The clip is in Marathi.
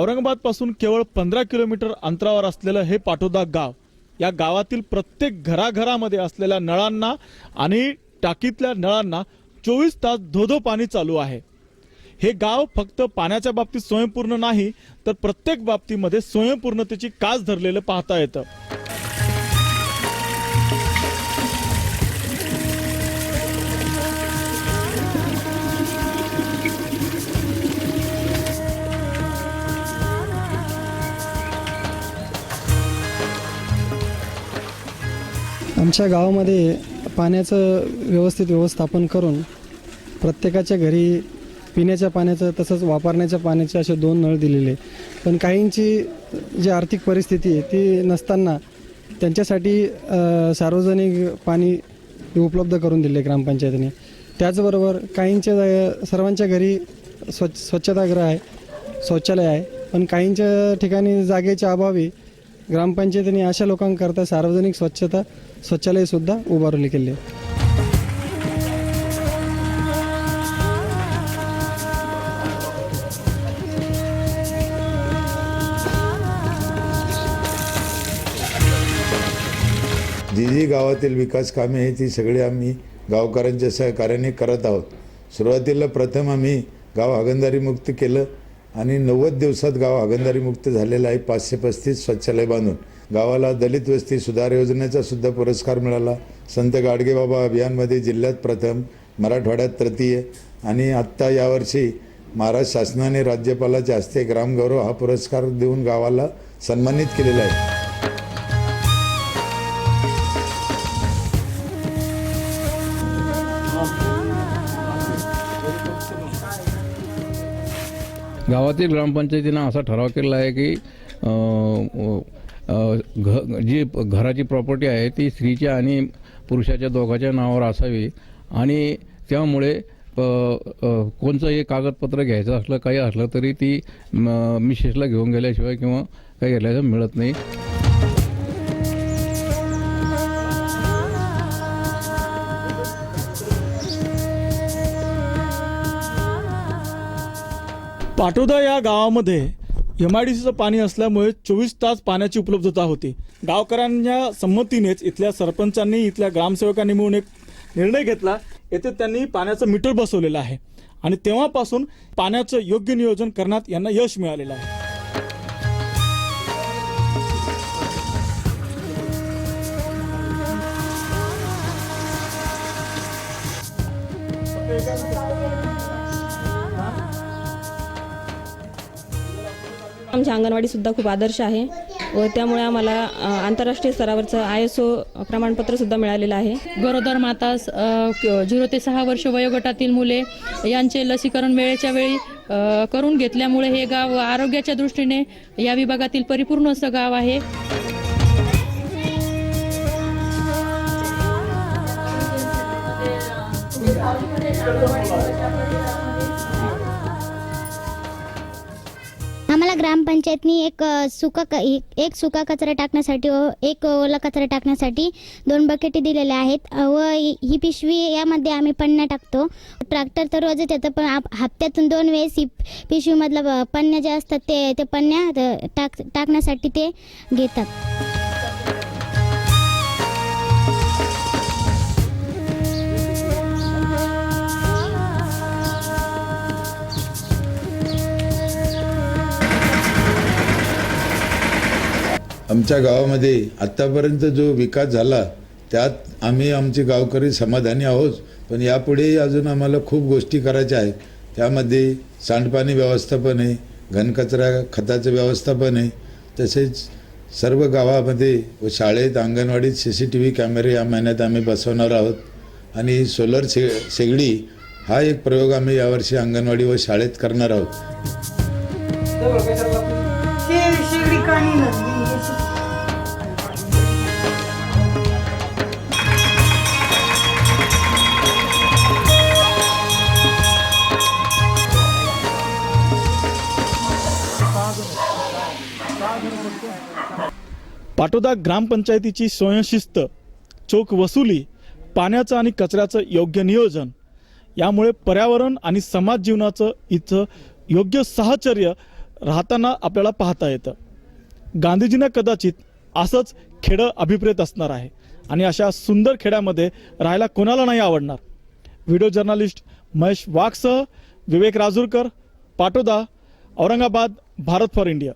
औरंगाबादपासून केवळ पंधरा किलोमीटर अंतरावर असलेलं हे पाठोदा गाव या गावातील प्रत्येक घराघरामध्ये असलेल्या नळांना आणि टाकीतल्या नळांना चोवीस तास धोधो पाणी चालू आहे. हे गाव फक्त पाण्याच्या बाबतीत स्वयंपूर्ण नाही तर प्रत्येक बाबतीमध्ये स्वयंपूर्णतेची कास धरलेलं पाहता येतं. आमच्या गावामध्ये पाण्याचं व्यवस्थित व्यवस्थापन करून प्रत्येकाच्या घरी पिण्याच्या पाण्याचं तसंच वापरण्याच्या पाण्याचे असे दोन नळ दिलेले. पण काहींची जी आर्थिक परिस्थिती आहे ती नसताना त्यांच्यासाठी सार्वजनिक पाणी उपलब्ध करून दिले ग्रामपंचायतीने. त्याचबरोबर काहींच्या सर्वांच्या घरी स्वच्छ स्वच्छतागृह आहे शौचालय आहे पण काहींच्या ठिकाणी जागेच्या अभावी ग्रामपंचायतीने अशा लोकांकरता सार्वजनिक स्वच्छता शौचालयसुद्धा उभारली गेले जी जी गावातील विकास कामे आहे ती सगळी आम्ही गावकऱ्यांच्या सहकार्याने करत आहोत. सुरुवातीला प्रथम आम्ही गाव हागंदारी मुक्त केलं. आणि नव्वद दिवसात गाव हागंदारी मुक्त झालेलं आहे पाचशे पस्तीस स्वच्छालय बांधून. गावाला दलित वस्ती सुधार योजनेचा सुद्धा पुरस्कार मिळाला. संत गाडगेबाबा अभियानमध्ये जिल्ह्यात प्रथम मराठवाड्यात तृतीय आणि आत्ता यावर्षी महाराष्ट्र शासनाने राज्यपालाच्या हस्ते ग्रामगौरव हा पुरस्कार देऊन गावाला सन्मानित केलेला आहे. गावातील ग्रामपंचायतीनं असा ठराव केला आहे की घ जी घराची प्रॉपर्टी आहे ती स्त्रीच्या आणि पुरुषाच्या दोघाच्या नावावर असावी. आणि त्यामुळे प- कोणचंही कागदपत्र घ्यायचं असलं काही असलं तरी ती म- मिसेसला घेऊन गेल्याशिवाय किंवा काही घेतल्याचं मिळत नाही. पाटोदा या गावामध्ये एम आय डी सीचं पाणी असल्यामुळे चोवीस तास पाण्याची उपलब्धता होती. गावकऱ्यांच्या संमतीनेच इथल्या सरपंचांनी इथल्या ग्रामसेवकांनी मिळून एक निर्णय घेतला. येथे त्यांनी पाण्याचं मीटर बसवलेलं आहे. आणि तेव्हापासून पाण्याचं योग्य नियोजन करण्यात यांना यश मिळालेलं आहे. आमची अंगणवाडी सुद्धा खूप आदर्श आहे व त्यामुळे आम्हाला आंतरराष्ट्रीय स्तरावरचं आय एस ओ प्रमाणपत्र सुद्धा मिळालेलं आहे. गरोदर माता झिरो ते सहा वर्ष वयोगटातील मुले यांचे लसीकरण वेळेच्या वेळी करून घेतल्यामुळे हे गाव आरोग्याच्या दृष्टीने या विभागातील परिपूर्ण असं गाव आहे. ग्रामपंचायतनी एक सुका क एक एक सुका कचरा टाकण्यासाठी व एक ओला कचरा टाकण्यासाठी दोन बकेटी दिलेल्या आहेत. व ही पिशवी यामध्ये आम्ही पन्ना टाकतो. ट्रॅक्टर तर रोजच येतं पण आप हप्त्यातून दोन वेळेस ही पिशवीमधलं पन्न्या ज्या असतात ते ते पन्न्या टाक टाकण्यासाठी ते घेतात. आमच्या गावामध्ये आत्तापर्यंत जो विकास झाला त्यात आम्ही आमचे गावकरी समाधानी आहोत पण यापुढे अजून आम्हाला खूप गोष्टी करायच्या आहेत. त्यामध्ये सांडपाणी व्यवस्थापन आहे घनकचरा खताचं व्यवस्थापन आहे. तसेच सर्व गावामध्ये व शाळेत अंगणवाडीत सी सी टी व्ही कॅमेरे या महिन्यात आम्ही बसवणार आहोत. आणि सोलर शे शेगडी हा एक प्रयोग आम्ही यावर्षी अंगणवाडी व शाळेत करणार आहोत. पाटोदा ग्रामपंचायतीची स्वयंशिस्त चोख वसुली पाण्याचं आणि कचऱ्याचं योग्य नियोजन यामुळे पर्यावरण आणि समाज जीवनाचं इथं योग्य साहचर्य राहताना आपल्याला पाहता येतं. गांधीजींना कदाचित असंच खेडं अभिप्रेत असणार आहे आणि अशा सुंदर खेड्यामध्ये राहायला कोणाला नाही आवडणार. व्हिडिओ जर्नलिस्ट महेश वाघसह विवेक राजूरकर पाटोदा औरंगाबाद भारत फॉर इंडिया.